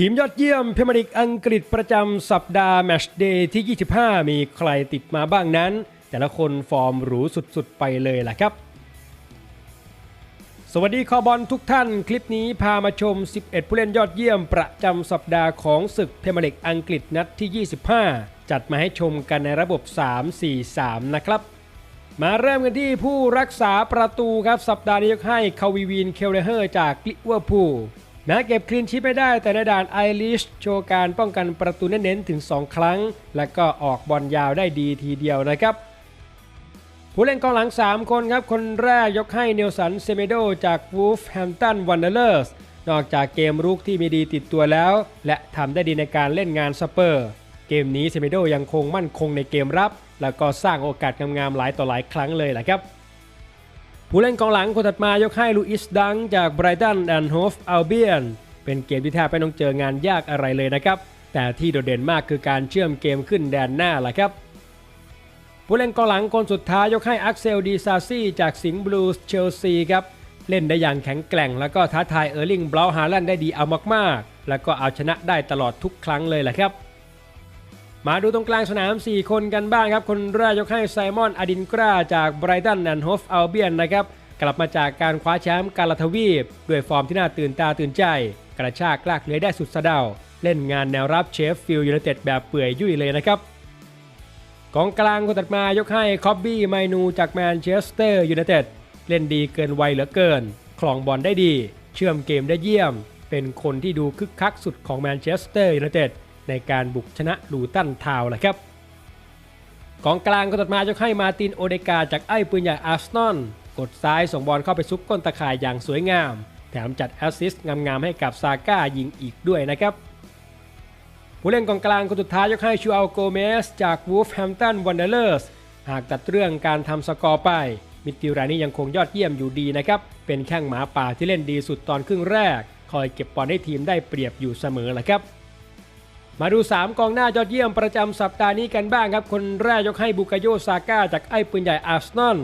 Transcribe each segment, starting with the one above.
ทีมยอดเยี่ยมพรีเมียร์ลีกอังกฤษประจำสัปดาห์แมชเดย์ที่ 25 มีใครติดมาบ้างนั้น แต่ละคนฟอร์มหรูสุดๆ ไปเลยล่ะครับ สวัสดีคอบอลทุกท่าน คลิปนี้พามาชม 11 ผู้เล่นยอดเยี่ยมประจำสัปดาห์ของศึกพรีเมียร์ลีกอังกฤษนัดที่ 25 จัดมาให้ชมกันในระบบ 3-4-3 นะครับ มาเริ่มกันที่ผู้รักษาประตูครับสัปดาห์นี้ยกให้คาวิวินเคลเลเฮอร์จากลิเวอร์พูล แม้เก็บคลีนชีพไม่ได้แต่ในด่านไอริชโชว์การป้องกันประตูเน้นๆถึง 2 ครั้ง และก็ออกบอลยาวได้ดีทีเดียวนะครับ ผู้เล่นกองหลัง 3 คนครับ คนแรกยกให้เนลสันเซเมโดจากวูฟแฮมตันวันเดอร์เลอร์สนอกจากเกมรุกที่มีดีติดตัวแล้ว และทำได้ดีในการเล่นงานสเปอร์ เกมนี้เซเมโดยังคงมั่นคงในเกมรับ แล้วก็สร้างโอกาสงามๆหลายต่อหลายครั้งเลยแหละครับ ผู้เล่นกองหลังคนถัดมายกให้ลูอิสดังจากไบรตันแอนด์โฮฟอัลเบียนเป็นเกมที่แทบไม่ต้องเจองานยากอะไรเลยนะครับ แต่ที่โดดเด่นมากคือการเชื่อมเกมขึ้นแดนหน้าแหละครับ ผู้เล่นกองหลังคนสุดท้ายยกให้อักเซลดีซาซี่จากสิงห์บลูส์เชลซีครับเล่นได้อย่างแข็งแกร่ง แล้วก็ท้าทายเออร์ลิงบราวฮาแลนได้ดีเอามากๆ แล้วก็เอาชนะได้ตลอดทุกครั้งเลยแหละครับ มาดูตรงกลางสนาม 4 คนกันบ้างครับ คนแรกยกให้ไซมอนอดินกราจากไบรตันแอนด์โฮฟอัลเบียนนะครับ กลับมาจากการคว้าแชมป์กาลาทวีป ด้วยฟอร์มที่น่าตื่นตาตื่นใจ กระชากลากเลื้อยได้สุดสะเดาเล่นงานแนวรับเชฟฟิลด์ยูไนเต็ดแบบเปื่อยยุ่ยเลยนะครับกองกลางคนตัดมายกให้คอบบี้ไมนูจากแมนเชสเตอร์ยูไนเต็ดเล่นดีเกินวัยเหลือเกิน คลองบอลได้ดี เชื่อมเกมได้เยี่ยม เป็นคนที่ดูคึกคักสุดของแมนเชสเตอร์ยูไนเต็ด ในการบุกชนะลูตันทาวน์แหละครับกองกลางคนตัดมายกให้มาตินโอเดกาจากไอ้ปืนใหญ่อาร์ซนอลกดซ้ายส่งบอลเข้าไปซุกก้นตะข่ายอย่างสวยงาม แถมจัดแอสซิสต์งามๆให้กับซาก้ายิงอีกด้วยนะครับผู้เล่นกองกลางคนสุดท้ายยกให้ชูอัลโกเมสจากวูฟแฮมตันวันเดอร์เลอร์สหากตัดเรื่องการทำสกอร์ไป มิดฟิลด์รายนี้ยังคงยอดเยี่ยมอยู่ดีนะครับ เป็นแข้งหมาป่าที่เล่นดีสุดตอนครึ่งแรก คอยเก็บบอลให้ทีมได้เปรียบอยู่เสมอแหละครับ มาดู 3 กองหน้ายอดเยี่ยมประจำสัปดาห์นี้กันบ้างครับ คนแรกยกให้บุกาโยซาก้าจากไอ้ปืนใหญ่อาร์เซนอล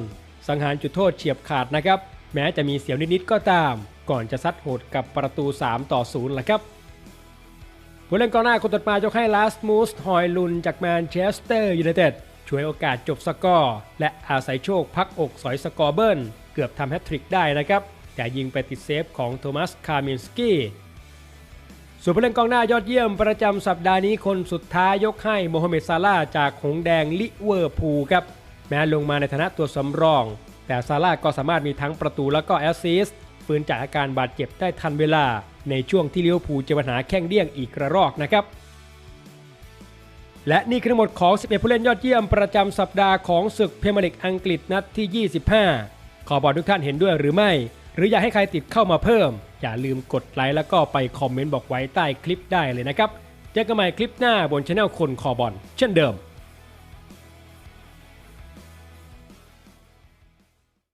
สังหารจุดโทษเฉียบขาดนะครับ แม้จะมีเสียวนิดๆก็ตาม ก่อนจะซัดโหดกับประตู 3 ต่อ0แหละครับผู้เล่นกองหน้าคนต่อมายกให้ลาสมูสหอยลุนจากแมนเชสเตอร์ยูไนเต็ดช่วยโอกาสจบสกอร์ และอาศัยโชคพักอกสอยสกอร์เบิลเกือบทำแฮตทริกได้นะครับแต่ยิงไปติดเซฟของโทมัสคาร์มินสกี้ ส่วนผู้เล่นกองหน้ายอดเยี่ยมประจำสัปดาห์นี้คนสุดท้ายยกให้โมฮัมเหม็ดซาลาจากหงแดงลิเวอร์พูลครับ แม้ลงมาในฐานะตัวสำรอง แต่ซาลาก็สามารถมีทั้งประตูแล้วก็แอสซิสต์ฟื้นจากอาการบาดเจ็บได้ทันเวลา ในช่วงที่ลิเวอร์พูลเจอปัญหาแข้งเดี้ยงอีกระรอกนะครับและนี่คือทั้งหมดของ 11 ผู้เล่นยอดเยี่ยมประจำสัปดาห์ของศึกเพรีเมลีกอังกฤษนัดที่ 25 ขอบอกทุกท่านเห็นด้วยหรือไม่ หรืออยากให้ใครติดเข้ามาเพิ่ม อย่าลืมกดไลค์แล้วก็ไปคอมเมนต์บอกไว้ใต้คลิปได้เลยนะครับ เจอกันใหม่คลิปหน้าบนช anel คนคอบอลเช่นเดิม